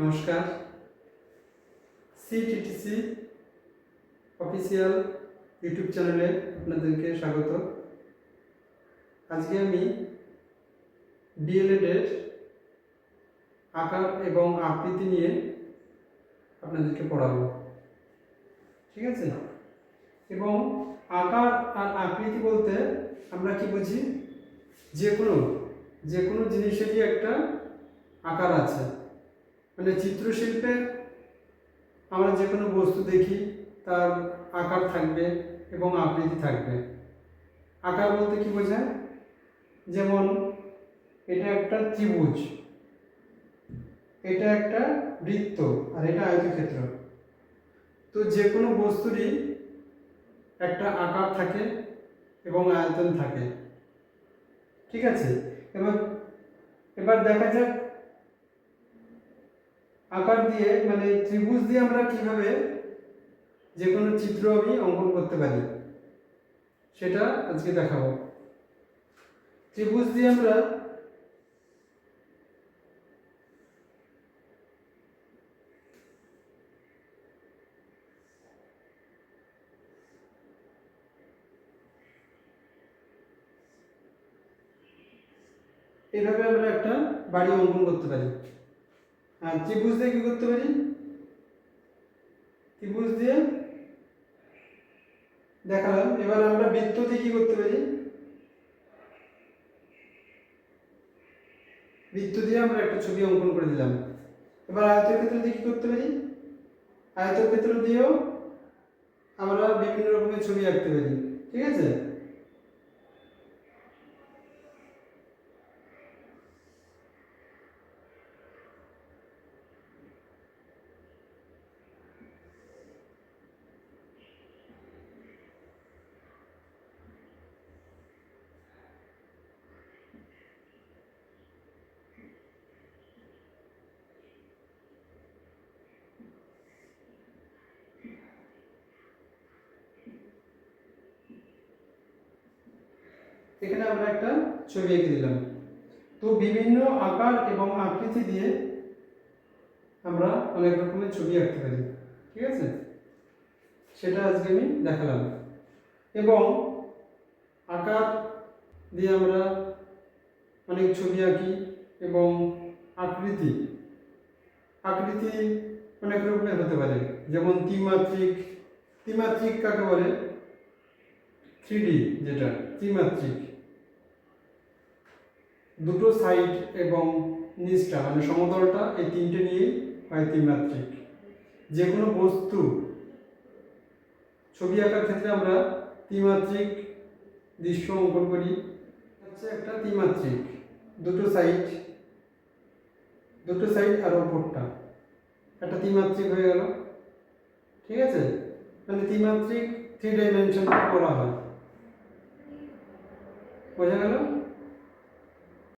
নমস্কার। CTTC official YouTube চ্যানেলে আপনাদেরকে স্বাগত। আজকে আমি ডিএলএডের আকার এবং আকৃতি নিয়ে আপনাদেরকে পড়াবো। ঠিক আছে? এবং আকার আর আকৃতি বলতে আমরা কি বুঝি? যে কোনো যে কোনো জিনিসেরই একটা আকার আছে। মানে চিত্রশিল্পে আমরা যে কোনো বস্তু দেখি, তার আকার থাকবে এবং আকৃতি থাকবে। আকার বলতে কি বোঝায়? যেমন এটা একটা ত্রিভুজ, এটা একটা বৃত্ত আর এটা আয়তক্ষেত্র। তো যে কোনো বস্তুরই একটা আকার থাকে এবং আয়তন থাকে। ঠিক আছে? এবার এবার দেখা যাক আকার দিয়ে মানে ত্রিভুজ দিয়ে আমরা কীভাবে যে কোনো চিত্র আমি অঙ্কন করতে পারি, সেটা আজকে দেখাবো। ত্রিভুজ দিয়ে আমরা এভাবে আমরা একটা বাড়ি অঙ্কন করতে পারি। আর ত্রিভুজ দিয়ে কি করতে পারি? ত্রিভুজ দিয়ে? দেখালাম, এবার আমরা বৃত্ত দিয়ে কি করতে পারি? বৃত্ত দিয়ে আমরা একটা ছবি অঙ্কন করে দিলাম। এবার আয়তক্ষেত্র দিয়ে কি করতে পারি? আয়তক্ষেত্র দিয়েও আমরা বিভিন্ন রকমের ছবি আঁকতে পারি, ঠিক আছে? এখানে আমরা একটা ছবি এঁকে দিলাম। তো বিভিন্ন আকার এবং আকৃতি দিয়ে আমরা অনেক রকমের ছবি আঁকতে পারি। ঠিক আছে? সেটা আজকে আমি দেখালাম। এবং আকার দিয়ে আমরা অনেক ছবি আঁকি এবং আকৃতি। আকৃতি অনেক রকমের হতে পারে। যেমন ত্রিমাত্রিক। ত্রিমাত্রিক কাকে বলে? থ্রি যেটা, ত্রিমাত্রিক। দুটো সাইড এবং নিচটা মানে সমতলটা, এই তিনটে নিয়েই হয় ত্রিমাত্রিক। যে কোনো বস্তু, ছবি আঁকার ক্ষেত্রে আমরা ত্রিমাত্রিক দৃশ্য অঙ্কন করি। হচ্ছে একটা ত্রিমাত্রিক, দুটো সাইড দুটো সাইড আর ওপরটা একটা ত্রিমাত্রিক হয়ে গেল। ঠিক আছে? মানে ত্রিমাত্রিক থ্রি ডাইমেনশন করা হয়। বোঝা গেল